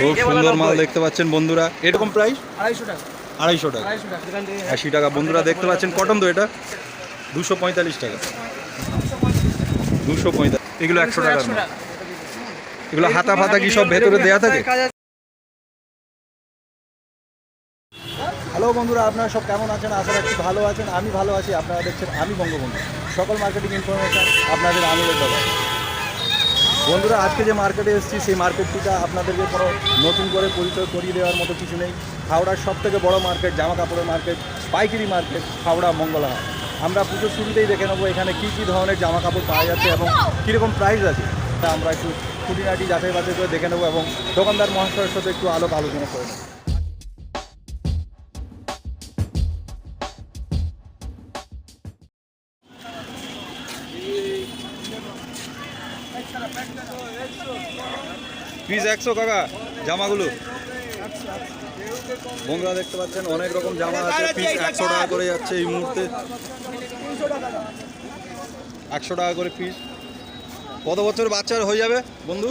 খুব সুন্দর মাল দেখতে পাচ্ছেন বন্ধুরা। এরকম প্রাইস আড়াইশো টাকা। আড়াইশো টাকা। আশি টাকা। বন্ধুরা দেখতে পাচ্ছেন কটন তো এটা? দুশো পঁয়তাল্লিশ টাকা। দুশো পঁয়তাল্লিশ। এগুলো একশো। টাকা। এগুলো হাতা ফাতা কি সব ভেতরে দেয়া থাকে? হ্যালো বন্ধুরা আপনারা সব কেমন আছেন? আশা রাখছি ভালো আছেন। আমি ভালো আছি। আপনারা দেখছেন আমি বঙ্গবন্ধু। সকল মার্কেটিং ইনফরমেশন আপনাদের আমিরের দাদা বন্ধুরা, আজকে যে মার্কেটে এসেছি, সেই মার্কেটটিটা আপনাদেরকে কোনো নতুন করে পরিচয় করিয়ে দেওয়ার মতো কিছু নেই। হাওড়ার সব থেকে বড় মার্কেট জামা কাপড়ের মার্কেট পাইকারি মার্কেট হাওড়া মঙ্গলা আমরা পুজোর শুরুতেই দেখে নেব এখানে কী কী ধরনের জামা কাপড় পাওয়া যাচ্ছে এবং কীরকম প্রাইস আছে। তা আমরা একটু খুঁটিনাটি যাচাই বাছাই করে দেখে নেব এবং দোকানদার মহাশয়ের সাথে একটু আলোক আলোচনা করে নেব। পিস একশো কাকা জামাগুলো। বন্ধুরা দেখতে পাচ্ছেন অনেক রকম জামা আছে পিস একশো টাকা করে যাচ্ছে এই মুহূর্তে। একশো টাকা করে পিস কত বছর বাচ্চার হয়ে যাবে বন্ধু?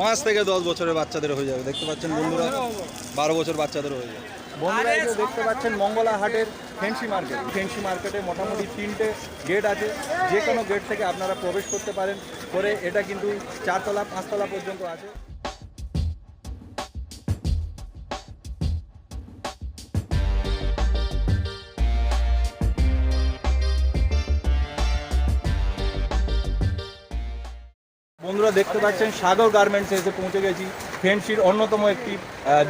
পাঁচ থেকে দশ বছরের বাচ্চাদের হয়ে যাবে। দেখতে পাচ্ছেন বন্ধুরা বারো বছর বাচ্চাদের হয়ে যাবে। বন্ধুরা দেখতে পাচ্ছেন মঙ্গলা হাটের ফেন্সি মার্কেট। ফেন্সি মার্কেটে মোটামুটি তিনটে গেট আছে। যে কোনো গেট থেকে আপনারা প্রবেশ করতে পারেন। করে এটা কিন্তু চারতলা, পাঁচতলা পর্যন্ত আছে। বন্ধুরা দেখতে পাচ্ছেন, সাগর গার্মেন্টসে এসে পৌঁছে গেছি। ফেন্সির অন্যতম একটি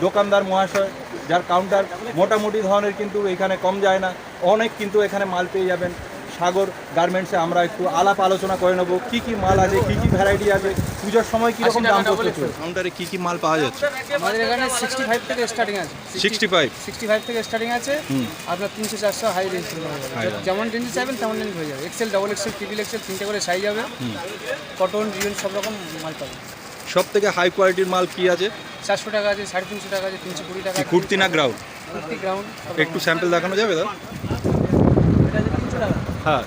দোকানদার মহাশয় যার কাউন্টার মোটামুটি ধরনের কিন্তু এখানে কম যায় না। অনেক কিন্তু এখানে মাল পেয়ে যাবেন। সাগর গার্মেন্টসে আমরা একটু আলাপ আলোচনা করে নেব। কী কী মাল আছে কী কী ভ্যারাইটি আছে পুজোর সময় কীরকম দাম পড়ছে কাউন্টারে কী কী মাল পাওয়া যাচ্ছে? আমাদের এখানে সিক্সটি ফাইভ থেকে স্টার্টিং আছে। সিক্সটি ফাইভ সিক্সটি ফাইভ থেকে স্টার্টিং আছে। আপনার তিনশো চারশো হাই রেঞ্জ যেমন রেঞ্জ চাইবেন তেমন রেঞ্জ হয়ে যাবে। XL double XL triple XL তিনটে করে সাইজ হবে। কটন রিয়ন সব রকম মাল পাবেন। সব থেকে হাই কোয়ালিটির মাল কি আছে? চারশো টাকা আছে সাড়ে তিনশো টাকা আছে তিনশো কুড়ি টাকা কুর্তি না গ্রাউন্ড কুর্তি গ্রাউন্ড একটু স্যাম্পেল দেখানো যাবে দাদা? হ্যাঁ।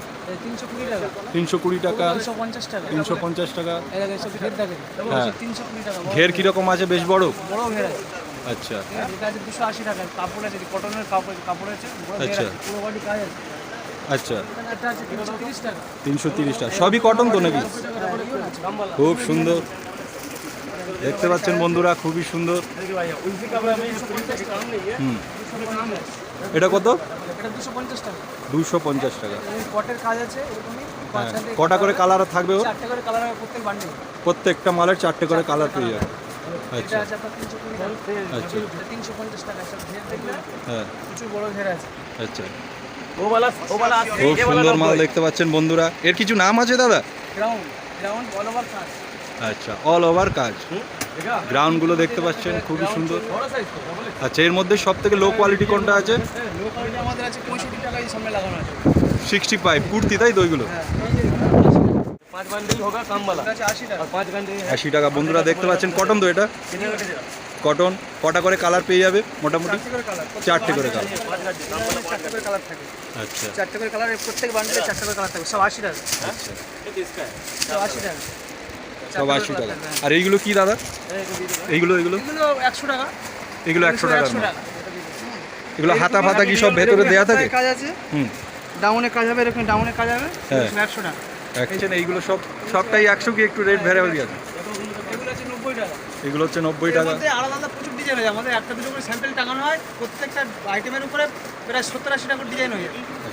তিনশো কুড়ি টাকা। তিনশো পঞ্চাশ টাকা। হ্যাঁ। ঘের কীরকম আছে? বেশ বড়? আচ্ছা। আচ্ছা। আচ্ছা। তিনশো তিরিশ টাকা। সবই কটন তো নাকি? খুব সুন্দর। দেখতে পাচ্ছেন বন্ধুরা, খুবই সুন্দর। হুম। এটা কত? দুশো পঞ্চাশ টাকা। হ্যাঁ কটা করে কালার থাকবে প্রত্যেকটা মালের চারটে করে কালার পেয়ে যাবে। আচ্ছা। আচ্ছা। হ্যাঁ। আচ্ছা। খুব সুন্দর মাল দেখতে পাচ্ছেন বন্ধুরা। এর কিছু নাম আছে দাদা? আচ্ছা অল ওভার কাজ। গ্রাউন্ডগুলো দেখতে পাচ্ছেন খুবই সুন্দর। আচ্ছা এর মধ্যে সব থেকে লো কোয়ালিটি কোনটা আছে? সিক্সটি ফাইভ কুর্তি তাই দইগুলো আশি টাকা। বন্ধুরা দেখতে পাচ্ছেন কটন তো এটা? কটন কটা করে কালার পেয়ে যাবে মোটামুটি? চারটে করে কালার আচ্ছা। চারটে করে কালার প্রত্যেক বান্ডেলে চারটে করে কালার থাকবে সব আশি টাকা। আচ্ছা। আশি টাকা। সব আশি টাকা। আর এইগুলো কি দাদা? এইগুলো এগুলো একশো টাকা। এগুলো একশো টাকার। টাকা। এগুলো হাতা ফাতা কি সব ভেতরে দেয়া থাকে? কাজ আছে। হুম। ডাউনে কাজ হবে এরকম ডাউনে কাজ হবে। হ্যাঁ। একশো টাকা। দেখছেন এইগুলো সব সবটাই একশো কি একটু রেট ভ্যারাবল আছে? এগুলো হচ্ছে নব্বই টাকা। আলাদা আলাদা প্রচুর ডিজাইন আছে আমাদের একটা দুটো করে স্যাম্পল টাঙানো হয়। প্রত্যেকটা আইটেমের উপরে প্রায় সত্তর আশি টাকা ডিজাইন হয়ে যায়।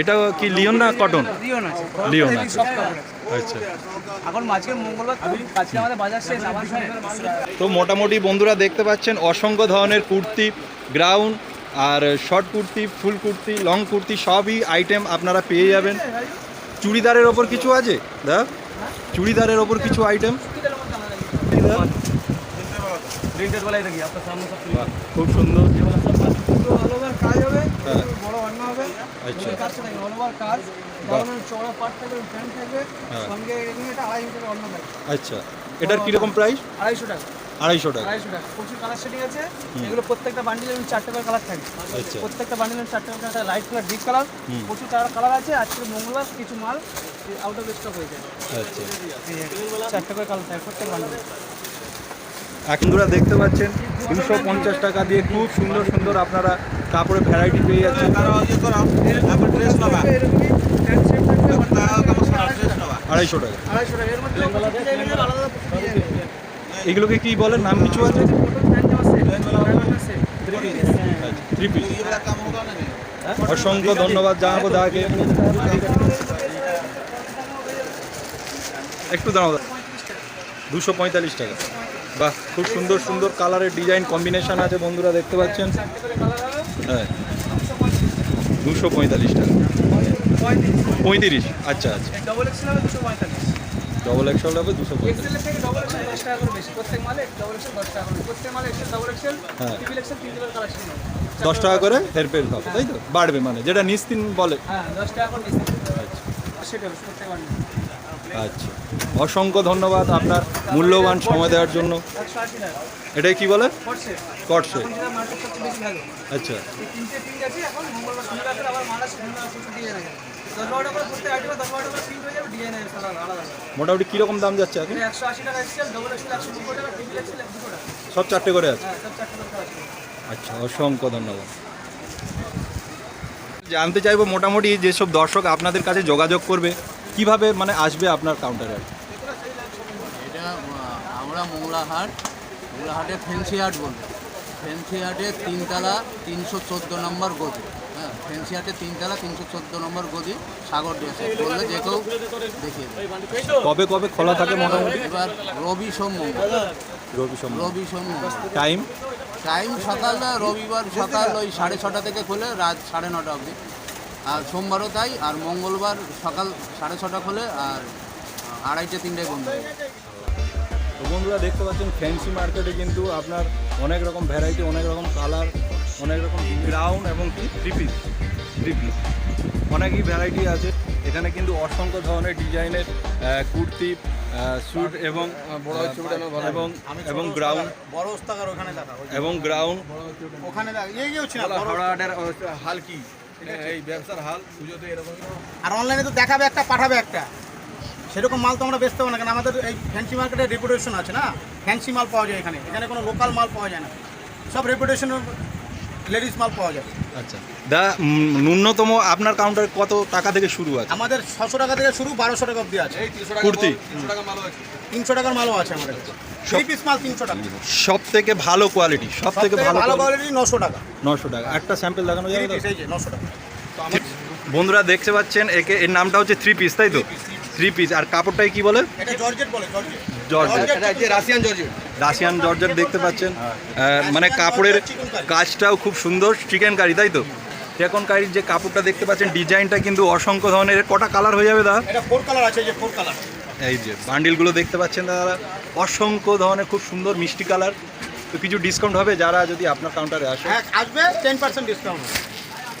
এটা কি লিওন না কটন? লিওন আছে। লিওন আচ্ছা। এখন মঙ্গলবার আজকে আমাদের বাজার শেষ আবার তো মোটামুটি বন্ধুরা দেখতে পাচ্ছেন অসংখ্য ধরনের কুর্তি গ্রাউন্ড আর short kurti full kurti long kurti সবই আইটেম আপনারা পেয়ে যাবেন। চুড়িদারের ওপর কিছু আছে? দা চুড়িদারের ওপর কিছু আইটেম প্রিন্টেড বলে এটা আপনার সামনে সব খুব সুন্দর। অল ওভার কাজ। হবে হ্যাঁ। বড় অন্য হবে। আচ্ছা। কাজটা থাকবে অল কাজ। গাউনের চওড়া পার্ট থাকে ফ্যান থাকবে হ্যাঁ। সঙ্গে এটা আড়াই মিটার অন্য থাকবে আচ্ছা এটার কীরকম প্রাইস আড়াইশো টাকা। আড়াইশো টাকা। প্রচুর কালার শেডিং আছে। এগুলো প্রত্যেকটা বান্ডিলে আমি চারটে করে কালার থাকবে আচ্ছা। প্রত্যেকটা বান্ডিলে চারটে কালার লাইট কালার কালার প্রচুর কালার কালার আছে। আজকে মঙ্গলবার কিছু মাল আউট অফ স্টক হয়ে যাবে আচ্ছা। করে কালার থাকবে প্রত্যেক বান্ডিলে এখন তোরা দেখতে পাচ্ছেন দুশো পঞ্চাশ টাকা দিয়ে খুব সুন্দর সুন্দর আপনারা কাপড়ের ভ্যারাইটি পেয়ে যাচ্ছেন। আড়াইশো টাকা। এগুলোকে কি বলে নাম কিছু আছে? অসংখ্য ধন্যবাদ জানাব দাকে একটু দাঁড়াও দুশো পঁয়তাল্লিশ টাকা। বাহ খুব সুন্দর সুন্দর কালারের ডিজাইন কম্বিনেশন আছে বন্ধুরা দেখতে পাচ্ছেন? হ্যাঁ। দুশো পঁয়তাল্লিশ টাকা। পঁয়ত্রিশ আচ্ছা আচ্ছা। ডবল এক্সেল হবে দুশো দুশো টাকা করে হ্যাঁ। হবে। হেরফের হবে তাই তো? বাড়বে মানে যেটা নিস্তিন বলে। হ্যাঁ দশ টাকা করে আচ্ছা। অসংখ্য ধন্যবাদ আপনার মূল্যবান সময় দেওয়ার জন্য। এটাই কি বলে? কটসে। আচ্ছা। মোটামুটি কীরকম দাম যাচ্ছে টাকা সব চারটে করে আছে? আচ্ছা অসংখ্য ধন্যবাদ। জানতে চাইব মোটামুটি যেসব দর্শক আপনাদের কাছে যোগাযোগ করবে কীভাবে মানে আসবে আপনার কাউন্টারে এটা আমরা মোংলাহাট মোংলাহাটে ফেন্সি হাট বলব। ফেন্সি হাটে তিনতলা তিনশো চোদ্দ নম্বর গদি হ্যাঁ ফেন্সি হাটে তিনতলা তিনশো চোদ্দ নম্বর গদি সাগর ড্রেসে বললে যে কেউ দেখিয়ে কবে কবে খোলা থাকে মোটামুটি? এবার রবি সোম মঙ্গল। রবি সোমবার রবি সোম টাইম টাইম সকাল রবিবার সকাল ওই সাড়ে ছটা থেকে খোলে রাত সাড়ে নটা অবধি। আর সোমবারও তাই আর মঙ্গলবার সকাল সাড়ে ছটা খোলে আর আড়াইটে তিনটায় বন্ধ। হয়ে তো বন্ধুরা দেখতে পাচ্ছেন ফ্যান্সি মার্কেটে কিন্তু আপনার অনেক রকম ভ্যারাইটি অনেক রকম কালার অনেক রকম গ্রাউন্ড এবং কি থ্রি পিস থ্রি পিস অনেকই ভ্যারাইটি আছে। এখানে কিন্তু অসংখ্য ধরনের ডিজাইনের কুর্তি স্যুট এবং এবং এবং গ্রাউন্ড বড় ওস্তাকার ওখানে দেখা এবং গ্রাউন্ড ওখানে দেখা এই এই ব্যবসার হাল পুজোতে এরকম আর অনলাইনে তো দেখাবে একটা পাঠাবে একটা। সেরকম মাল তো আমরা বেচতে পারব না কারণ আমাদের এই ফ্যান্সি মার্কেটের রেপুটেশন আছে না? ফ্যান্সি মাল পাওয়া যায় এখানে। এখানে কোনো লোকাল মাল পাওয়া যায় না। সব রেপুটেশন লেডিস মাল পাওয়া যায়। আচ্ছা। দা ন্যূনতম আপনার কাউন্টার কত টাকা থেকে শুরু আছে? আমাদের ছশো টাকা থেকে শুরু বারোশো টাকা অবধি আছে। কুর্তি। তিনশো টাকার মালও আছে আমাদের। থ্রি পিস মাল তিনশো টাকা। সব থেকে ভালো কোয়ালিটি সব থেকে ভালো ভালো কোয়ালিটি নশো টাকা। নশো টাকা। একটা স্যাম্পল দেখানো যাবে তো? পিস এই যে নশো টাকা। বন্ধুরা দেখতে পাচ্ছেন একে এর নামটা হচ্ছে থ্রি পিস তাই তো? থ্রি পিস আর কাপড়টাই কি বলে? এটা জর্জেট বলে জর্জেট জর্জেট রাশিয়ান জর্জেট দেখতে পাচ্ছেন। মানে কাপড়ের কাজটাও খুব সুন্দর চিকেন কারি তাই তো? চিকেন কারির যে কাপড়টা দেখতে পাচ্ছেন ডিজাইনটা কিন্তু অসংখ্য ধরনের। এর কটা কালার হয়ে যাবে দাদা? ফোর কালার আছে যে ফোর কালার এই যে বান্ডিলগুলো দেখতে পাচ্ছেন দাদা অসংখ্য ধরনের খুব সুন্দর মিষ্টি কালার। তো কিছু ডিসকাউন্ট হবে যারা যদি আপনার কাউন্টারে আসে। হ্যাঁ আসবে টেন পার্সেন্ট ডিসকাউন্ট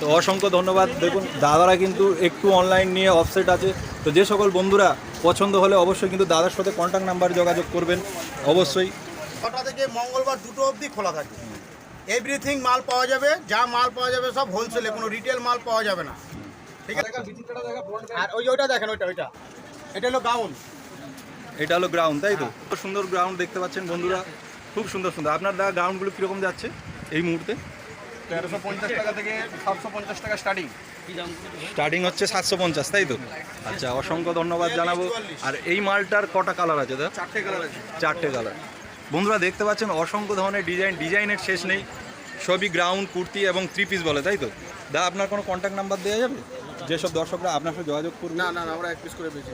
তো অসংখ্য ধন্যবাদ। দেখুন দাদারা কিন্তু একটু অনলাইন নিয়ে অফসেট আছে। তো যে সকল বন্ধুরা পছন্দ হলে অবশ্যই কিন্তু দাদার সাথে কন্ট্যাক্ট নাম্বার যোগাযোগ করবেন। অবশ্যই। ছটা থেকে মঙ্গলবার দুটো অবধি খোলা থাকে। এভরিথিং মাল পাওয়া যাবে যা মাল পাওয়া যাবে সব হোলসেলে কোনো রিটেল মাল পাওয়া যাবে না। ঠিক আছে? আর ওই ওইটা দেখেন ওইটা ওইটা। এটা হলো গাউন এটা হলো গ্রাউন্ড তাই তো? খুব সুন্দর গ্রাউন্ড দেখতে পাচ্ছেন বন্ধুরা। খুব সুন্দর সুন্দর। আপনার দা গ্রাউন্ডগুলো কীরকম যাচ্ছে এই মুহূর্তে? তেরোশো পঞ্চাশ টাকা থেকে সাতশো পঞ্চাশ টাকা স্টার্টিং স্টার্টিং হচ্ছে সাতশো পঞ্চাশ তাই তো? আচ্ছা অসংখ্য ধন্যবাদ জানাব। আর এই মালটার কটা কালার আছে দা চারটে কালার আছে। চারটে কালার বন্ধুরা দেখতে পাচ্ছেন অসংখ্য ধরনের ডিজাইন ডিজাইনের শেষ নেই। সবই গ্রাউন্ড কুর্তি এবং থ্রি পিস বলে তাই তো? দা আপনার কোনো কন্ট্যাক্ট নাম্বার দেওয়া যাবে? যেসব দর্শকরা আপনার সাথে যোগাযোগ করবে না না না আমরা এক পিস করে বেশি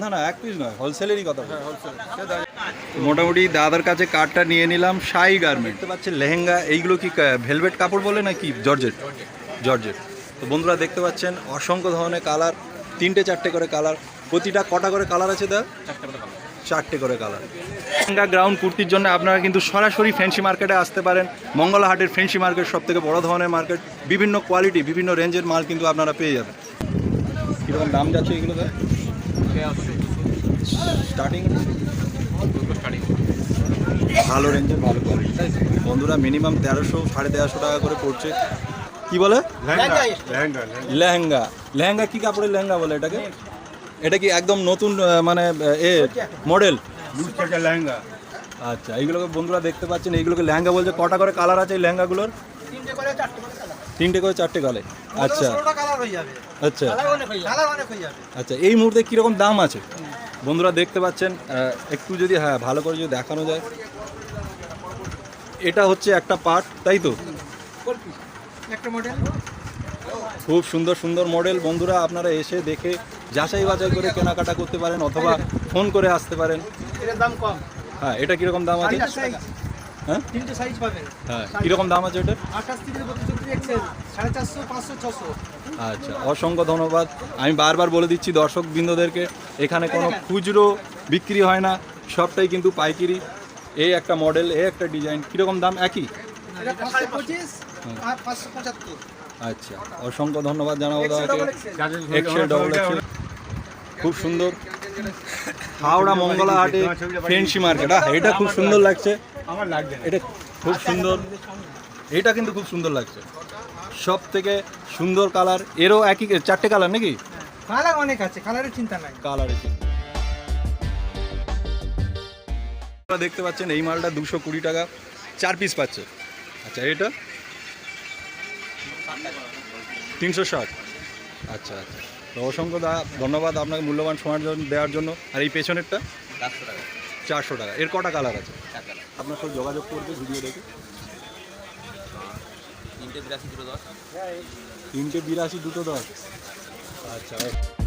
না। না এক পিস নয় হোলসেলেরই কথা মোটামুটি দাদার কাছে কার্ডটা নিয়ে নিলাম শাই গার্মেন্ট দেখতে পাচ্ছেন লেহেঙ্গা এইগুলো কি ভেলভেট কাপড় বলে না কি জর্জেট। জর্জেট। তো বন্ধুরা দেখতে পাচ্ছেন অসংখ্য ধরনের কালার তিনটে চারটে করে কালার প্রতিটা কটা করে কালার আছে দা চারটে করে কালার। লেহেঙ্গা গ্রাউন্ড কুর্তির জন্য আপনারা কিন্তু সরাসরি ফ্যান্সি মার্কেটে আসতে পারেন। মঙ্গলাহাটের ফ্যান্সি মার্কেট সব থেকে বড় ধরনের মার্কেট বিভিন্ন কোয়ালিটি বিভিন্ন রেঞ্জের মাল কিন্তু আপনারা পেয়ে যাবেন। কীরকম দাম যাচ্ছে এগুলোতে স্টার্টিং ভালো রেঞ্জের ভালো কোয়ালিটি বন্ধুরা মিনিমাম তেরোশো সাড়ে তেরোশো টাকা করে পড়ছে। কি বলে? লেহেঙ্গা। লেহেঙ্গা কি কাপড়ের লেহেঙ্গা বলে এটাকে? এটা কি একদম নতুন মানে এ মডেল লেহেঙ্গা। আচ্ছা এইগুলোকে বন্ধুরা দেখতে পাচ্ছেন এইগুলোকে লেহেঙ্গা বলছে কটা করে কালার আছে এই লেহেঙ্গাগুলোর? তিনটে করে চারটে করে তিনটে করে চারটে কালে আচ্ছা। আচ্ছা। আচ্ছা এই মুহূর্তে কীরকম দাম আছে? বন্ধুরা দেখতে পাচ্ছেন একটু যদি হ্যাঁ ভালো করে যদি দেখানো যায়। এটা হচ্ছে একটা পার্ট তাই তো? খুব সুন্দর সুন্দর মডেল বন্ধুরা আপনারা এসে দেখে যাচাই বাছাই করে কেনাকাটা করতে পারেন অথবা ফোন করে আসতে পারেন। দাম কম। হ্যাঁ এটা কীরকম দাম আছে? হ্যাঁ? তিনটে সাইজ পাবেন। হ্যাঁ কীরকম দাম আছে এটার আঠাশ থেকে এক্সেল সাড়ে চারশো পাঁচশো ছশো। আচ্ছা অসংখ্য ধন্যবাদ। আমি বারবার বলে দিচ্ছি দর্শক বৃন্দদেরকে এখানে কোনো খুচরো বিক্রি হয় না সবটাই কিন্তু পাইকারি। এই একটা মডেল এই একটা ডিজাইন কীরকম দাম? একই? আচ্ছা অসংখ্য ধন্যবাদ জানাব দাদাকে double XL XL double XL খুব সুন্দর। হাওড়া মঙ্গলা হাটে ফেন্সি মার্কেট। এটা খুব সুন্দর লাগছে। আমার লাগবে না এটা খুব সুন্দর। এটা কিন্তু খুব সুন্দর লাগছে। সব থেকে সুন্দর কালার। এরও একই চারটে কালার নাকি? কালার অনেক আছে কালারের চিন্তা নাই। কালার এসে আপনারা দেখতে পাচ্ছেন এই মালটা দুশো কুড়ি টাকা। চার পিস পাচ্ছে। আচ্ছা এটা? তিনশো ষাট। আচ্ছা আচ্ছা। তো অসংখ্য দা ধন্যবাদ আপনাকে মূল্যবান সময় জন্য- দেওয়ার জন্য। আর এই পেছনেরটা? চারশো টাকা। চারশো টাকা। এর কটা কালার আছে? আপনার সব যোগাযোগ করবে ভিডিও দেখে। তিনটে বিরাশি দুটো দশ। তিনটে বিরাশি দুটো দশ। আচ্ছা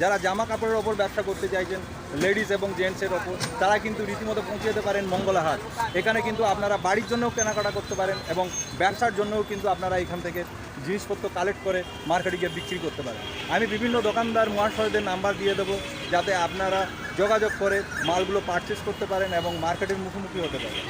যারা জামা কাপড়ের ওপর ব্যবসা করতে চাইছেন লেডিস এবং জেন্টসের ওপর, তারা কিন্তু রীতিমতো পৌঁছে যেতে পারেন মঙ্গলাহাট। এখানে কিন্তু আপনারা বাড়ির জন্যও কেনাকাটা করতে পারেন এবং ব্যবসার জন্যও কিন্তু আপনারা এখান থেকে জিনিসপত্র কালেক্ট করে মার্কেটে গিয়ে বিক্রি করতে পারেন। আমি বিভিন্ন দোকানদার মহাশয়দের নাম্বার দিয়ে দেবো, যাতে আপনারা যোগাযোগ করে মালগুলো পারচেস করতে পারেন এবং মার্কেটের মুখোমুখি হতে পারেন।